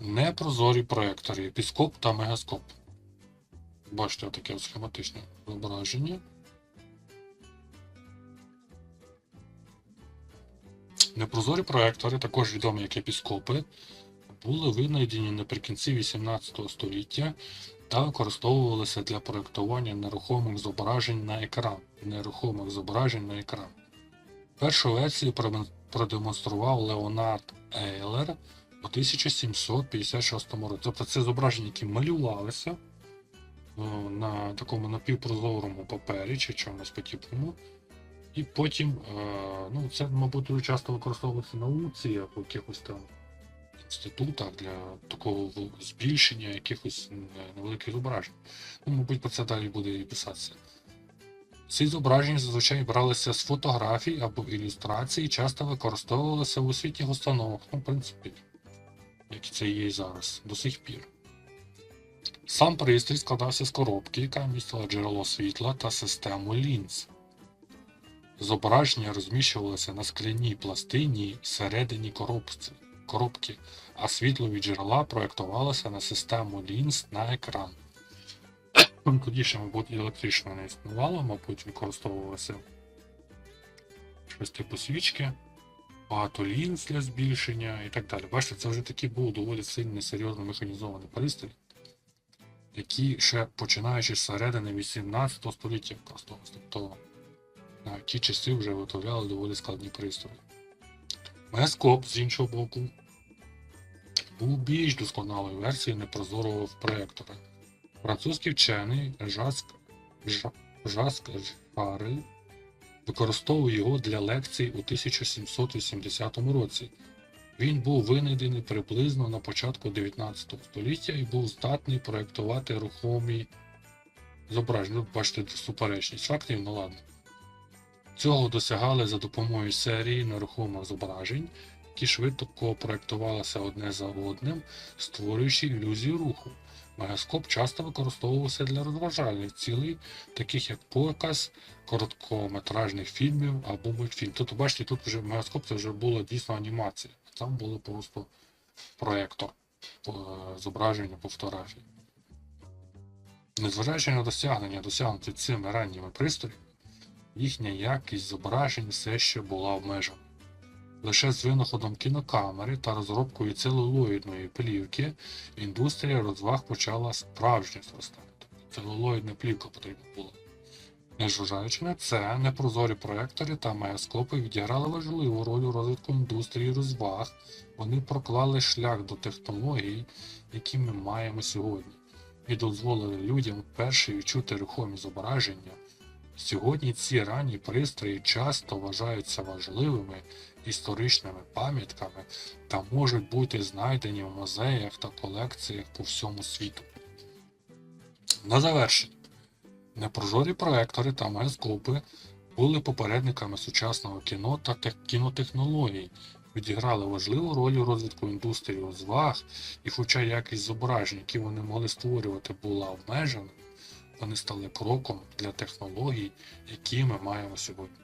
Непрозорі проектори, епіскоп та мегаскоп. Бачите, таке схематичне зображення. Непрозорі проектори, також відомі як епіскопи, були винайдені наприкінці 18 століття та використовувалися для проєктування нерухомих зображень на екран. Нерухомих зображень на екран. Першу версію продемонстрував Леонард Ейлер у 1756 році. Тобто це зображення, які малювалися е, на такому напівпрозорому папері чи чомусь подібному. І потім, е, ну, це, мабуть, дуже часто використовується науці або якихось там інститутах для такого збільшення якихось невеликих зображень. Ну, мабуть, про це далі буде і писатися. Ці зображення зазвичай бралися з фотографій або ілюстрацій часто використовувалися в освітніх установах, ну, в принципі, як це є і зараз, до сих пір. Сам пристрій складався з коробки, яка містила джерело світла та систему лінз. Зображення розміщувалося на скляній пластині всередині коробці, коробки, а світло від джерела проєктувалося на систему лінз на екран. Тоді ще, мабуть, електрично не існувало, мабуть, використовувалося щось типу свічки, багато лінз для збільшення і так далі. Бачите, це вже такий був доволі сильний, серйозно механізований пристрій, який ще починаючи з середини 18 століття використовувався. Тобто на ті часи вже виготовляли доволі складні пристрої. Мегаскоп, з іншого боку, був більш досконалою версією непрозорого проєктора. Французький вчений Жаск, Жа- Жаск Жарель використовував його для лекцій у 1780 році. Він був винайдений приблизно на початку 19 століття і був здатний проєктувати рухомі зображення. Ну, бачите, суперечність фактів, ну ладно. Цього досягали за допомогою серії нерухомих зображень, які швидко проєктувалися одне за одним, створюючи ілюзію руху. Мегаскоп часто використовувався для розважальних цілей, таких як показ короткометражних фільмів або мультфільм. Тобто, бачите, тут вже мегаскоп це вже була дійсно анімація, там було просто проєктор зображення по фотографії. Незважаючи на досягнення, досягнуті цими ранніми пристроями, їхня якість зображень все ще була обмежена. Лише з винаходом кінокамери та розробкою целулоїдної плівки індустрія розваг почала справжньо зростати. Целулоїдна плівка потрібна була. Незважаючи на це, непрозорі проектори та мегаскопи відіграли важливу роль у розвитку індустрії розваг. Вони проклали шлях до технологій, які ми маємо сьогодні, і дозволили людям вперше відчути рухомі зображення. Сьогодні ці ранні пристрої часто вважаються важливими історичними пам'ятками та можуть бути знайдені в музеях та колекціях по всьому світу. На завершення. Непрозорі проектори та мегаскопи були попередниками сучасного кіно та кінотехнологій, відіграли важливу роль у розвитку індустрії розваг, і хоча якість зображень, які вони могли створювати, була обмежена, вони стали кроком для технологій, які ми маємо сьогодні.